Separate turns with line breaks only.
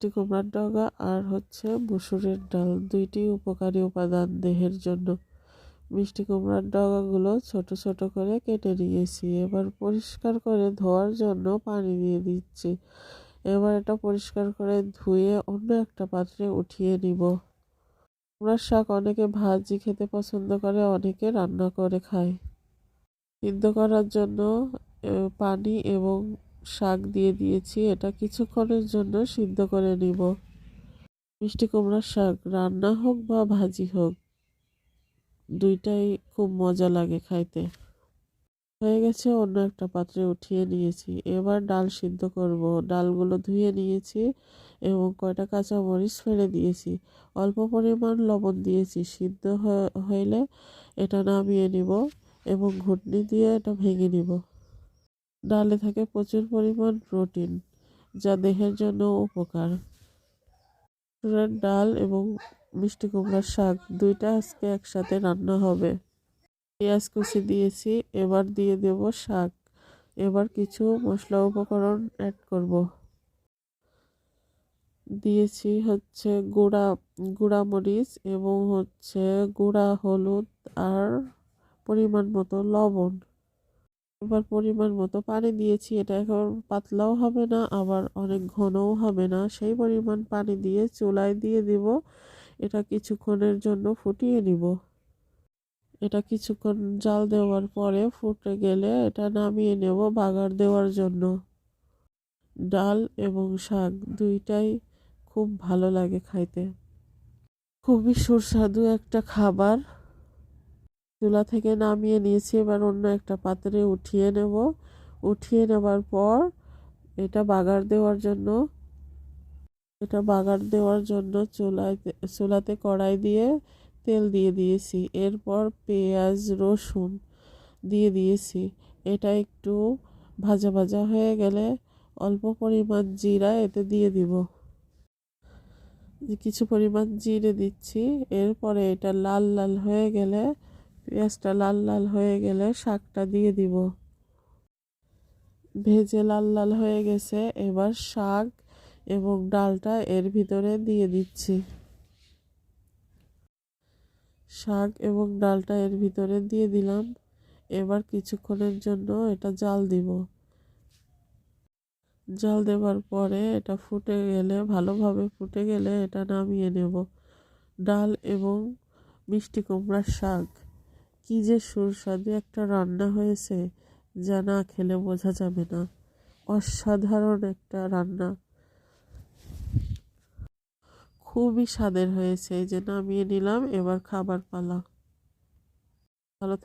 মিষ্টি কুমড়ার ডগা আর হচ্ছে মুসুরের ডাল, দুইটি উপকারী উপাদান দেহের জন্য। মিষ্টি কুমড়ার ডগাগুলো ছোট ছোট করে কেটে নিয়েছি, এবার পরিষ্কার করে ধোয়ার জন্য পানি দিয়ে দিচ্ছি। এবার এটা পরিষ্কার করে ধুয়ে অন্য একটা পাত্রে উঠিয়ে নিব। কুমড়ার শাক অনেকে ভাজি খেতে পছন্দ করে, অনেকে রান্না করে খায়। সিদ্ধ করার জন্য পানি এবং শাক দিয়ে দিয়েছি, এটা কিছুক্ষণের জন্য সিদ্ধ করে নিব। মিষ্টি কুমড়ার শাক রান্না হোক বা ভাজি হোক, দুইটাই খুব মজা লাগে খাইতে। হয়ে গেছে, অন্য একটা পাত্রে উঠিয়ে নিয়েছি। এবার ডাল সিদ্ধ করব। ডালগুলো ধুয়ে নিয়েছি এবং কয়টা কাঁচামরিচ ফেলে দিয়েছি। অল্প পরিমাণ লবণ দিয়েছি। সিদ্ধ হইলে এটা নামিয়ে নিব এবং ঘুটনি দিয়ে এটা ভেঙে নিব। ডালে থাকে প্রচুর পরিমাণ প্রোটিন, যা দেহের জন্য উপকার। ডাল এবং মিষ্টি কুমড়ার শাক দুইটা আজকে একসাথে রান্না হবে। পেঁয়াজ কুচি দিয়েছি, এবার দিয়ে দেব শাক। এবার কিছু মশলা উপকরণ অ্যাড করব। দিয়েছি হচ্ছে গুঁড়া গুঁড়া মরিচ এবং হচ্ছে গুঁড়া, হলুদ আর পরিমাণ মতো লবণ। এবার পরিমাণ মতো পানি দিয়েছি, এটা এখন পাতলাও হবে না, আবার অনেক ঘনও হবে না। সেই পরিমাণ পানি দিয়ে চুলায় দিয়ে দিব, এটা কিছুক্ষণের জন্য ফুটিয়ে নিব। এটা কিছুক্ষণ জাল দেওয়ার পরে ফুটে গেলে এটা নামিয়ে নেব বাগার দেওয়ার জন্য। ডাল এবং শাক দুইটাই খুব ভালো লাগে খাইতে। খুবই সুস্বাদু একটা খাবার। চুলা থেকে নামিয়ে নিয়েছি, এবার অন্য একটা পাত্রে উঠিয়ে নেব। উঠিয়ে নেবার পর এটা বাগার দেওয়ার জন্য, এটা বাগার দেওয়ার জন্য চুলায় চুলাতে কড়াই দিয়ে তেল দিয়ে দিয়েছি। এরপর পেঁয়াজ, রসুন দিয়ে দিয়েছি। এটা একটু ভাজা ভাজা হয়ে গেলে অল্প পরিমাণ জিরা এতে দিয়ে দিব। কিছু পরিমাণ জিরে দিচ্ছি, এরপরে এটা লাল লাল হয়ে গেলে পেঁয়াজটা লাল লাল হয়ে গেলে শাকটা দিয়ে দিব। ভেজে লাল লাল হয়ে গেছে, এবার শাক এবং ডালটা এর ভিতরে দিয়ে দিচ্ছি। শাক এবং ডালটা এর ভিতরে দিয়ে দিলাম। এবার কিছুক্ষণের জন্য এটা জাল দিব। জাল দেওয়ার পরে এটা ফুটে গেলে, ভালোভাবে ফুটে গেলে এটা নামিয়ে নেব। ডাল এবং মিষ্টি কুমড়ার শাক। কী যে সুস্বাদু একটা রান্না হয়েছে যা না খেলে বোঝা যাবে না। অসাধারণ একটা রান্না। খুবই স্বাদের হয়েছে। যে নামিয়ে নিলাম, এবার খাবার পালা। ভালো